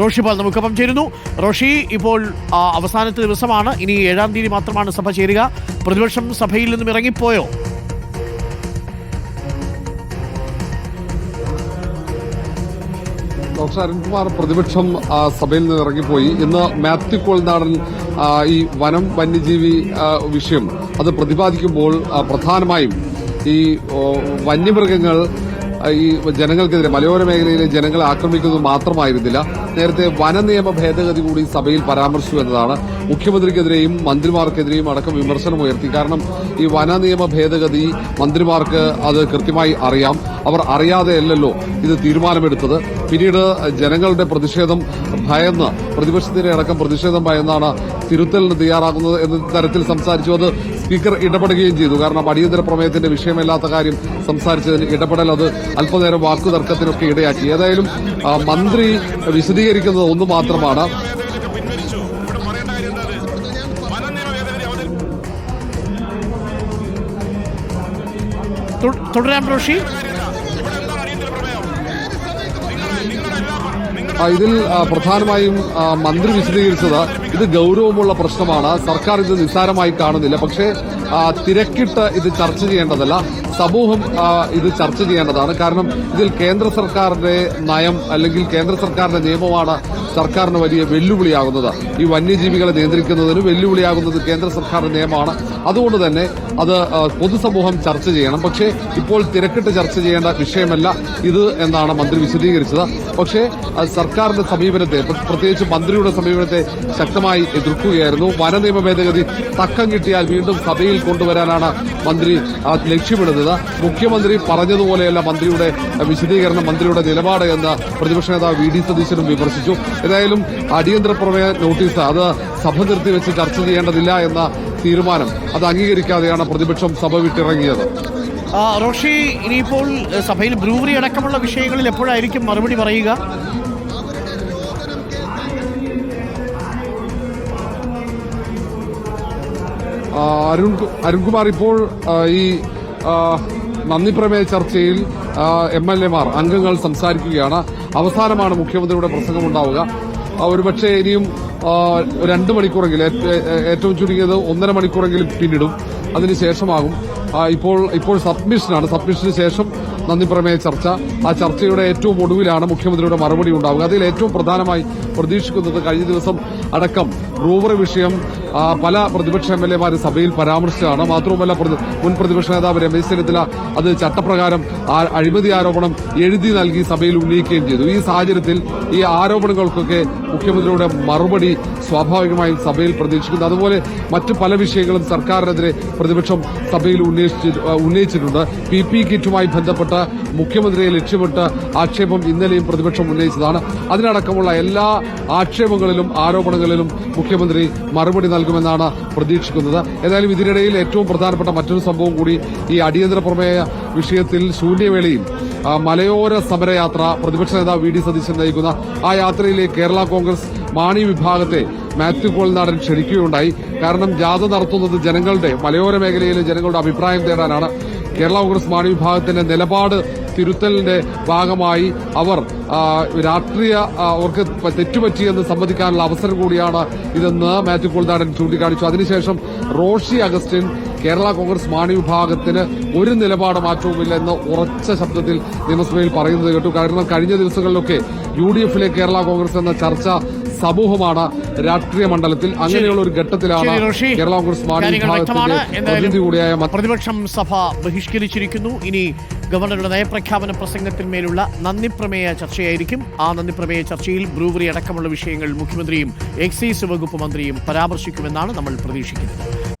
റോഷി പാൽ നമുക്കൊപ്പം ചേരുന്നു. റോഷി ഇപ്പോൾ അവസാനത്തെ ദിവസമാണ്. ഇനി ഏഴാം തീയതി മാത്രമാണ് സഭ ചേരുക. പ്രതിപക്ഷം സഭയിൽ നിന്നും ഇറങ്ങിപ്പോയോ? ഡോക്ടർ അരുൺകുമാർ പ്രതിപക്ഷം സഭയിൽ നിന്ന് ഇറങ്ങിപ്പോയി. ഇന്ന് മാത്യു കോൾനാടൻ ഈ വനം വന്യജീവി വിഷയം അത് പ്രതിപാദിക്കുമ്പോൾ പ്രധാനമായും ഈ വന്യമൃഗങ്ങൾ ഈ ജനങ്ങൾക്കെതിരെ മലയോര മേഖലയിലെ ജനങ്ങളെ ആക്രമിക്കുന്നത് മാത്രമായിരുന്നില്ല. നേരത്തെ വനനിയമ ഭേദഗതി കൂടി സഭയിൽ പരാമർശിച്ചു എന്നതാണ് മുഖ്യമന്ത്രിക്കെതിരെയും മന്ത്രിമാർക്കെതിരെയും അടക്കം വിമർശനം ഉയർത്തി. കാരണം ഈ വനനിയമ ഭേദഗതി മന്ത്രിമാർക്ക് അത് കൃത്യമായി അറിയാം. അവർ അറിയാതെയല്ലല്ലോ ഇത് തീരുമാനമെടുത്തത്. പിന്നീട് ജനങ്ങളുടെ പ്രതിഷേധം ഭയന്ന് പ്രതിപക്ഷത്തിന്റെ അടക്കം പ്രതിഷേധം ഭയന്നാണ് തിരുത്തലിന് തയ്യാറാകുന്നത് എന്ന തരത്തിൽ സംസാരിച്ചു. അത് സ്പീക്കർ ഇടപെടുകയും ചെയ്തു. കാരണം അടിയന്തര പ്രമേയത്തിന്റെ വിഷയമല്ലാത്ത കാര്യം സംസാരിച്ചതിന് ഇടപെടൽ അത് അല്പനേരം വാക്കുതർക്കത്തിനൊക്കെ ഇടയാക്കി. ഏതായാലും മന്ത്രി വിശദീകരിക്കുന്നത് ഒന്ന് മാത്രമാണ്. തുടരാം ഇവിടെ ഇതിൽ പ്രധാനമായും മന്ത്രി വിശദീകരിച്ചത് ഇത് ഗൗരവമുള്ള പ്രശ്നമാണ്. സർക്കാർ ഇത് നിസ്സാരമായി കാണുന്നില്ല. പക്ഷേ തിരക്കിട്ട് ഇത് ചർച്ച ചെയ്യേണ്ടതല്ല സമൂഹം ഇത് ചർച്ച ചെയ്യേണ്ടതാണ്. കാരണം ഇതിൽ കേന്ദ്ര സർക്കാരിന്റെ നയം അല്ലെങ്കിൽ കേന്ദ്ര സർക്കാരിന്റെ നിയമമാണ് സർക്കാരിന് വലിയ വെല്ലുവിളിയാകുന്നത്. ഈ വന്യജീവികളെ നിയന്ത്രിക്കുന്നതിന് വെല്ലുവിളിയാകുന്നത് കേന്ദ്ര സർക്കാരിന്റെ നിയമമാണ്. അതുകൊണ്ട് തന്നെ അത് പൊതുസമൂഹം ചർച്ച ചെയ്യണം. പക്ഷേ ഇപ്പോൾ തിരക്കിട്ട് ചർച്ച ചെയ്യേണ്ട വിഷയമല്ല ഇത് എന്നാണ് മന്ത്രി വിശദീകരിച്ചത്. പക്ഷേ സർക്കാരിന്റെ സമീപനത്തെ പ്രത്യേകിച്ച് മന്ത്രിയുടെ സമീപനത്തെ ശക്തമായി എതിർക്കുകയായിരുന്നു. വനനിയമ ഭേദഗതി തക്കം കിട്ടിയാൽ വീണ്ടും സഭയിൽ കൊണ്ടുവരാനാണ് മന്ത്രി ലക്ഷ്യമിടുന്നത്. മുഖ്യമന്ത്രി പറഞ്ഞതുപോലെയല്ല മന്ത്രിയുടെ വിശദീകരണം മന്ത്രിയുടെ നിലപാട് എന്ന് പ്രതിപക്ഷ നേതാവ് വി. ഡി. സതീശനും വിമർശിച്ചു. ഏതായാലും അടിയന്തര പ്രമേയ നോട്ടീസ് അത് സഭ നിർത്തിവെച്ച് ചർച്ച ചെയ്യേണ്ടതില്ല എന്ന തീരുമാനം അത് അംഗീകരിക്കാതെയാണ് പ്രതിപക്ഷം സഭ വിട്ടിറങ്ങിയത്. റോഷി ഇനിയിപ്പോൾ സഭയിൽ ബ്രൂവറി അടക്കമുള്ള വിഷയങ്ങളിൽ എപ്പോഴായിരിക്കും മറുപടി പറയുക? അരുൺ അരുൺകുമാർ ഇപ്പോൾ ഈ നന്ദി പ്രമേയ ചർച്ചയിൽ എം എൽ എമാർ അംഗങ്ങൾ സംസാരിക്കുകയാണ്. അവസാനമാണ് മുഖ്യമന്ത്രിയുടെ പ്രസംഗമുണ്ടാവുക. ഒരുപക്ഷെ ഇനിയും രണ്ട് മണിക്കൂറെങ്കിലും ഏറ്റവും ചുരുങ്ങിയത് ഒന്നര മണിക്കൂറെങ്കിലും പിന്നിടും. അതിനുശേഷമാകും ഇപ്പോൾ ഇപ്പോൾ സബ്മിഷനാണ് സബ്മിഷന് ശേഷം നന്ദി പ്രമേയ ചർച്ച. ആ ചർച്ചയുടെ ഏറ്റവും ഒടുവിലാണ് മുഖ്യമന്ത്രിയുടെ മറുപടി ഉണ്ടാവുക. അതിൽ ഏറ്റവും പ്രധാനമായി പ്രതീക്ഷിക്കുന്നത് കഴിഞ്ഞ ദിവസം അടക്കം റൂവർ വിഷയം പല പ്രതിപക്ഷ എം എൽ എമാരും സഭയിൽ പരാമർശിച്ചതാണ്. മാത്രവുമല്ല മുൻ പ്രതിപക്ഷ നേതാവ് രമേശ് ചെന്നിത്തല അത് ചട്ടപ്രകാരം അഴിമതി ആരോപണം എഴുതി നൽകി സഭയിൽ ഉന്നയിക്കുകയും ചെയ്തു. ഈ സാഹചര്യത്തിൽ ഈ ആരോപണങ്ങൾക്കൊക്കെ മുഖ്യമന്ത്രിയുടെ മറുപടി സ്വാഭാവികമായും സഭയിൽ പ്രതീക്ഷിക്കുന്നു. അതുപോലെ മറ്റു പല വിഷയങ്ങളും സർക്കാരിനെതിരെ പ്രതിപക്ഷം സഭയിൽ ഉന്നയിച്ചി ആ, ഉന്നയിച്ചിട്ടുണ്ട്. പി പി കിറ്റുമായി ബന്ധപ്പെട്ട മുഖ്യമന്ത്രിയെ ലക്ഷ്യമിട്ട് ആക്ഷേപം ഇന്നലെയും പ്രതിപക്ഷം ഉന്നയിച്ചതാണ്. അതിനടക്കമുള്ള എല്ലാ ആക്ഷേപങ്ങളിലും ആരോപണങ്ങളിലും മുഖ്യമന്ത്രി മറുപടി നൽകുമെന്നാണ് പ്രതീക്ഷിക്കുന്നത്. ഏതായാലും ഇതിനിടയിൽ ഏറ്റവും പ്രധാനപ്പെട്ട മറ്റൊരു സംഭവം കൂടി ഈ അടിയന്തര പ്രമേയ വിഷയത്തിൽ ശൂന്യവേളയിൽ മലയോര സമരയാത്ര പ്രതിപക്ഷ നേതാവ് വി ഡി സതീശൻ നയിക്കുന്ന ആ യാത്രയിലെ കേരള കോൺഗ്രസ് മാണി വിഭാഗത്തെ മാത്യു കോൾനാടൻ ക്ഷണിക്കുകയുണ്ടായി. കാരണം ജാഥ നടത്തുന്നത് ജനങ്ങളുടെ മലയോര മേഖലയിലെ ജനങ്ങളുടെ അഭിപ്രായം തേടാനാണ്. കേരള കോൺഗ്രസ് മാണി വിഭാഗത്തിന്റെ നിലപാട് തിരുത്തലിന്റെ ഭാഗമായി അവർ രാഷ്ട്രീയ അവർക്ക് തെറ്റുപറ്റിയെന്ന് സമ്മതിക്കാനുള്ള അവസരം കൂടിയാണ് ഇതെന്ന് മാത്യു കോൾനാടൻ ചൂണ്ടിക്കാണിച്ചു. അതിനുശേഷം റോഷി അഗസ്റ്റിൻ കേരള കോൺഗ്രസ് മാണി വിഭാഗത്തിന് ഒരു നിലപാട് മാറ്റവുമില്ല എന്ന് ഉറച്ച ശബ്ദത്തിൽ നിയമസഭയിൽ പറയുന്നത് കേട്ടു. കാരണം കഴിഞ്ഞ ദിവസങ്ങളിലൊക്കെ യു ഡി എഫിലെ കേരള കോൺഗ്രസ് എന്ന ചർച്ച സമൂഹമാണ് രാഷ്ട്രീയ മണ്ഡലത്തിൽ അങ്ങനെയുള്ള ഒരു ഘട്ടത്തിലാണ് കേരള കോൺഗ്രസ് മാണി വിഭാഗത്തിന്റെ കൂടിയായ പ്രതിപക്ഷം സഭ ബഹിഷ്കരിച്ചിരിക്കുന്നു. ഇനി ഗവർണറുടെ നയപ്രഖ്യാപന പ്രസംഗത്തിന്മേലുള്ള നന്ദി പ്രമേയ ചർച്ചയായിരിക്കും. ആ നന്ദി പ്രമേയ ചർച്ചയിൽ ബ്രൂവറി അടക്കമുള്ള വിഷയങ്ങൾ മുഖ്യമന്ത്രിയും എക്സൈസ് വകുപ്പ് മന്ത്രിയും പരാമർശിക്കുമെന്നാണ് നമ്മൾ പ്രതീക്ഷിക്കുന്നത്.